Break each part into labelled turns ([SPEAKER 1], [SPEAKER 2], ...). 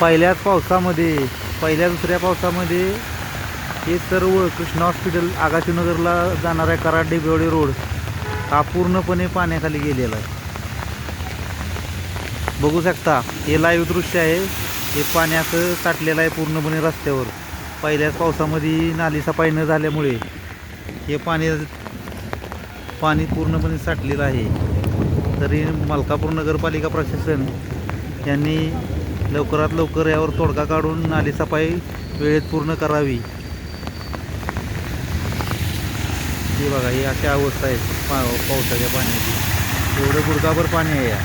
[SPEAKER 1] पहिल्याच पावसामध्ये पहिल्या दुसऱ्या पावसामध्ये हे सर्व कृष्णा हॉस्पिटल आगाशीनगरला जाणाऱ्या कराड डेबेवाडी रोड हा पूर्णपणे पाण्याखाली गेलेला आहे. बघू शकता हे लाईव्ह दृश्य आहे. हे पाण्याचं साठलेलं आहे पूर्णपणे रस्त्यावर. पहिल्याच पावसामध्ये नाली सफाई न झाल्यामुळे हे पाणी पाणी पूर्णपणे साठलेलं आहे. तरी मलकापूर नगरपालिका प्रशासन यांनी लवकरात लवकर यावर तोडगा काढून नाली सफाई वेळेत पूर्ण करावी. हे बघा ही अशी अवस्था आहे. पा पावसाच्या पाण्याची. एवढं गुडघाभर पाणी आहे या.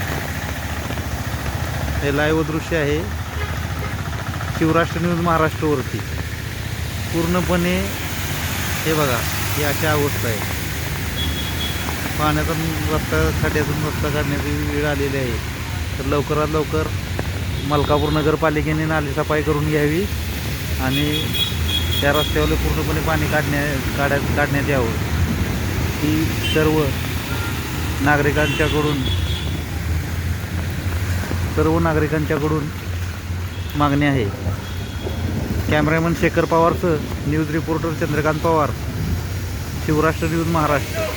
[SPEAKER 1] हे लाईव्ह दृश्य आहे शिवराष्ट्र न्यूज महाराष्ट्रवरती. पूर्णपणे हे बघा ही अशी अवस्था आहे. पाण्यातून रस्ता खड्ड्यातून रस्ता काढण्याची वेळ आलेली आहे. तर लवकरात लवकर मलकापूर नगरपालिकेने नाली सफाई करून घ्यावी आणि त्या रस्त्यावर पूर्णपणे पाणी काढण्या काढ्या काढण्यात यावं. ही सर्व नागरिकांच्याकडून सर्व नागरिकांच्याकडून मागणी आहे. Cameraman Shekhar पवारचं news reporter Chandrakant Pawar Shivrashtra news Maharashtra.